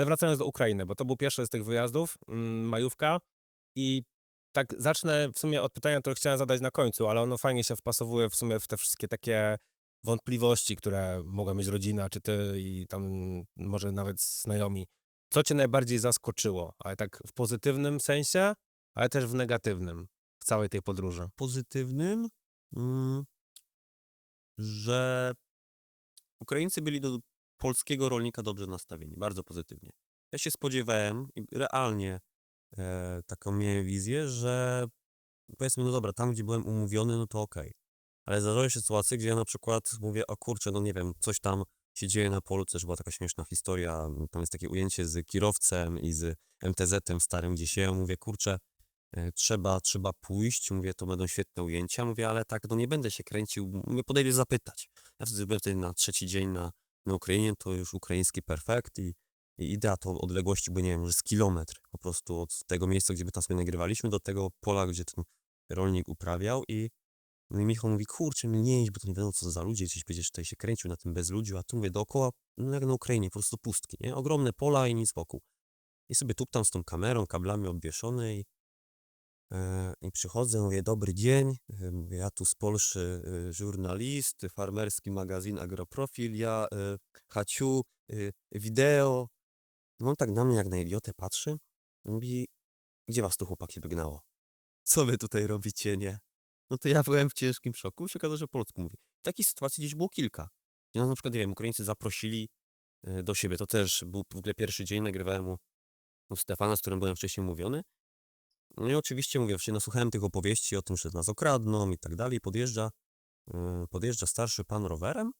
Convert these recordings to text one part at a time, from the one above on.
Ale wracając do Ukrainy, bo to był pierwszy z tych wyjazdów, mm, majówka i tak zacznę w sumie od pytania, które chciałem zadać na końcu, ale ono fajnie się wpasowuje w sumie w te wszystkie takie wątpliwości, które mogła mieć rodzina, czy ty i tam może nawet znajomi. Co cię najbardziej zaskoczyło? Ale tak w pozytywnym sensie, ale też w negatywnym w całej tej podróży. pozytywnym, mm, że Ukraińcy byli do polskiego rolnika dobrze nastawieni, bardzo pozytywnie. Ja się spodziewałem i realnie e, taką miałem wizję, że powiedzmy, no dobra, tam gdzie byłem umówiony, no to okej. Ale zdarzały się sytuacje, gdzie ja na przykład mówię, o kurczę, no nie wiem, coś tam się dzieje na polu, też była taka śmieszna historia, tam jest takie ujęcie z kierowcem i z MTZ-em starym, gdzie się ja mówię, kurczę, e, trzeba, trzeba pójść, mówię, to będą świetne ujęcia, mówię, ale tak, no nie będę się kręcił, mówię, podejdę zapytać. Ja wtedy byłem wtedy na trzeci dzień na, na Ukrainie, to już ukraiński perfekt i, i idea to odległości, bo nie wiem, że z kilometr po prostu od tego miejsca, gdzie my tam sobie nagrywaliśmy, do tego pola, gdzie ten rolnik uprawiał i no i Michał mówi, kurczę, nie idź, bo to nie wiadomo co za ludzie, gdzieś będziesz tutaj się kręcił na tym bezludziu, a tu mówię, dookoła, no jak na Ukrainie, po prostu pustki, nie? Ogromne pola i nic wokół. I sobie tuptam z tą kamerą, kablami obwieszone i, i przychodzę, mówię, dobry dzień, e, ja tu z Polszy e, żurnalist, farmerski magazyn Agroprofil, ja e, Haciu, e, wideo. No on tak na mnie jak na idiotę patrzy, mówi, gdzie was tu chłopaki wygnało? Co wy tutaj robicie, nie? No to ja byłem w ciężkim szoku, się okazało, że po polsku mówi. Takich sytuacji gdzieś było kilka. Nas na przykład, nie wiem, Ukraińcy zaprosili e, do siebie. To też był w ogóle pierwszy dzień, nagrywałem u, u Stefana, z którym byłem wcześniej mówiony. No i oczywiście, mówię, się nasłuchałem tych opowieści o tym, że nas okradną i tak dalej. Podjeżdża, e, podjeżdża starszy pan rowerem,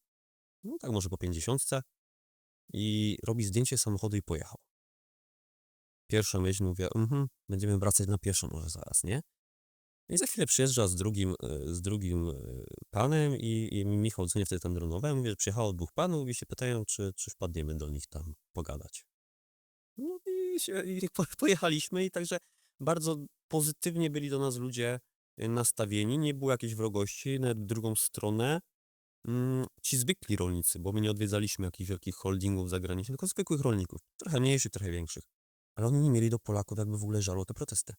no tak może po pięćdziesiątce i robi zdjęcie samochodu i pojechał. Pierwsza myśl, mówię, mhm, będziemy wracać na pieszo może zaraz, nie? No I za chwilę przyjeżdża z drugim, e, z drugim e, panem i, i Michał dzwoni wtedy tam dronowałem, mówi, że przyjechało dwóch panów i się pytają, czy, czy wpadniemy do nich tam pogadać. No i, się, i po, pojechaliśmy i także bardzo pozytywnie byli do nas ludzie e, nastawieni, nie było jakiejś wrogości, nawet w drugą stronę. Mm, Ci zwykli rolnicy, bo my nie odwiedzaliśmy jakichś wielkich holdingów zagranicznych, tylko zwykłych rolników, trochę mniejszych, trochę większych. Ale oni nie mieli do Polaków jakby w ogóle żalu te protesty.